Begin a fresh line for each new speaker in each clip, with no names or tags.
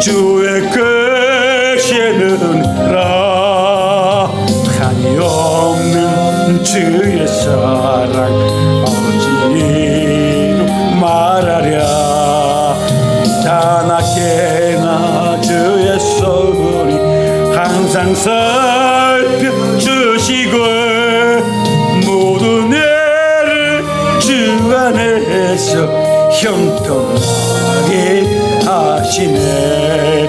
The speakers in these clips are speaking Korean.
주의 끝에는 라한이 없는 주의 사랑 어찌 말하랴? 단아게나 주의 소문이 항상 살펴주시고 모든 애를 주 안에서 형통하 하시네.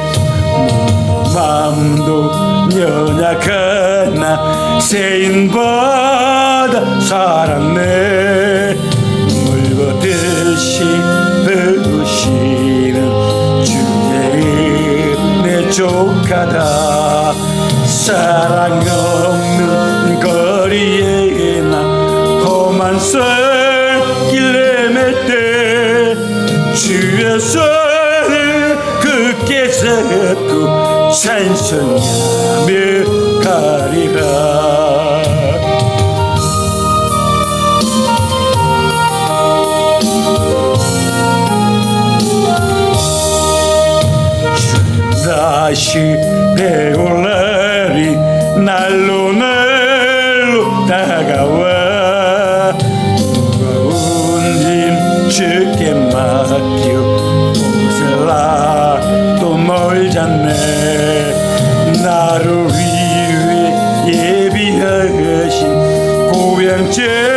마음도 연약하나 세인받아 살았네. 물거듯이 부으시는 주의 은혜 족하다. 사랑 없는 거 sırtım sensin ya bir kariha Şundaşı peyunları nal 고